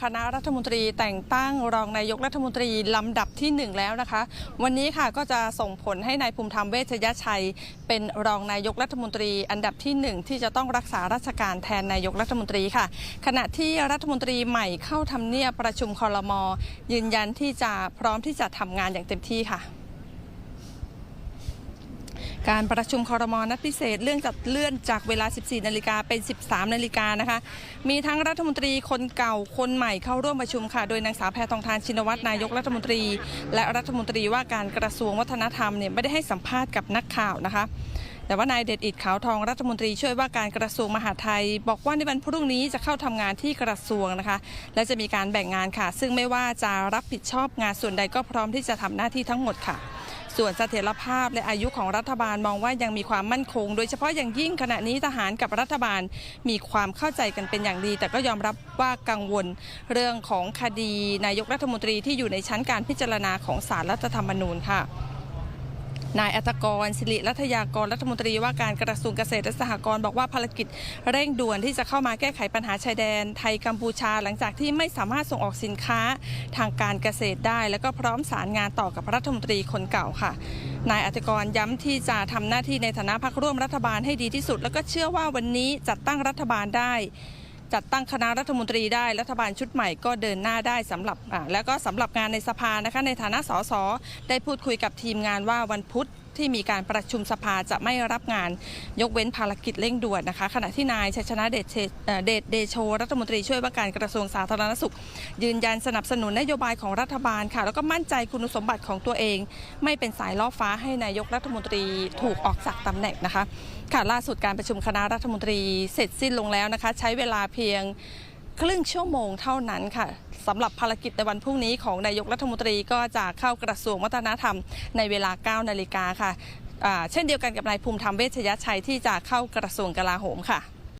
คณะรัฐมนตรีแต่งตั้งรองนายกรัฐมนตรีลำดับที่หนึ่งแล้วนะคะ วันนี้ค่ะก็จะส่งผลให้นายภูมิธรรมเวชยชัย เป็นรองนายกรัฐมนตรีอันดับที่หนึ่งที่จะต้องรักษาราชการแทนนายกรัฐมนตรีค่ะ ขณะที่รัฐมนตรีใหม่เข้าทำเนียบประชุมคอรมอยืนยันที่จะพร้อมที่จะทำงานอย่างเต็มที่ค่ะ การประชุมคอรมอนัดพิเศษ เรื่องจัดเลื่อนจากเวลา 14 นาฬิกาเป็น 13 นาฬิกานะคะ มีทั้งรัฐมนตรีคนเก่าคนใหม่เข้าร่วมประชุมค่ะ โดยนางสาวแพทองทานชินวัตรนายกรัฐมนตรี และรัฐมนตรีว่าการกระทรวงวัฒนธรรมเนี่ยไม่ได้ให้สัมภาษณ์กับนักข่าวนะคะแต่ว่านายเดชอิดขาวทองรัฐมนตรีช่วยว่าการกระทรวงมหาดไทย บอกว่าในวันพรุ่งนี้จะเข้าทำงานที่กระทรวงนะคะ และจะมีการแบ่งงานค่ะ ซึ่งไม่ว่าจะรับผิดชอบงานส่วนใดก็พร้อมที่จะทำหน้าที่ทั้งหมดค่ะ ส่วนเสถียรภาพและอายุของรัฐบาลมองว่ายังมีความมั่นคง โดยเฉพาะอย่างยิ่งขณะนี้ทหารกับรัฐบาลมีความเข้าใจกันเป็นอย่างดี แต่ก็ยอมรับว่ากังวลเรื่องของคดีนายกรัฐมนตรีที่อยู่ในชั้นการพิจารณาของศาลรัฐธรรมนูญค่ะ นายอัตกรศิริรัตยากรรัฐมนตรีว่าการกระทรวงเกษตรและสหกรณ์บอกว่าภารกิจเร่งด่วนที่จะเข้ามาแก้ไขปัญหาชายแดน ไทยกัมพูชาหลังจากที่ไม่สามารถส่งออกสินค้าทางการเกษตรได้ แล้วก็พร้อมสารงานต่อกับรัฐมนตรีคนเก่าค่ะนายอัตกรย้ำที่จะทำหน้าที่ในฐานะพรรคร่วมรัฐบาลให้ดีที่สุด แล้วก็เชื่อว่าวันนี้จัดตั้งรัฐบาลได้ จัดตั้งคณะรัฐมนตรีได้รัฐบาลชุดใหม่ก็เดินหน้าได้สำหรับแล้วก็สำหรับงานในสภานะคะในฐานะสสได้พูดคุยกับทีมงานว่าวันพุธ ที่มีการประชุมสภาจะไม่รับงานยกเว้นภารกิจเร่งด่วนนะคะ ขณะที่นายชัยชนะเดชเดชเดโช รัฐมนตรีช่วยว่าการกระทรวงสาธารณสุข ยืนยันสนับสนุนนโยบายของรัฐบาลค่ะ แล้วก็มั่นใจคุณสมบัติของตัวเอง ไม่เป็นสายล่อฟ้าให้นายกรัฐมนตรีถูกออกจากตำแหน่งนะคะ ค่ะล่าสุดการประชุมคณะรัฐมนตรีเสร็จสิ้นลงแล้วนะคะ ใช้เวลาเพียงครึ่งชั่วโมงเท่านั้นค่ะ สำหรับภารกิจในวันพรุ่งนี้ของนายกรัฐมนตรีก็จะเข้ากระทรวงวัฒนธรรมในเวลา 9 นาฬิกาค่ะเช่นเดียวกันกับนายภูมิธรรมเวชยชัยที่จะเข้ากระทรวงกลาโหมค่ะ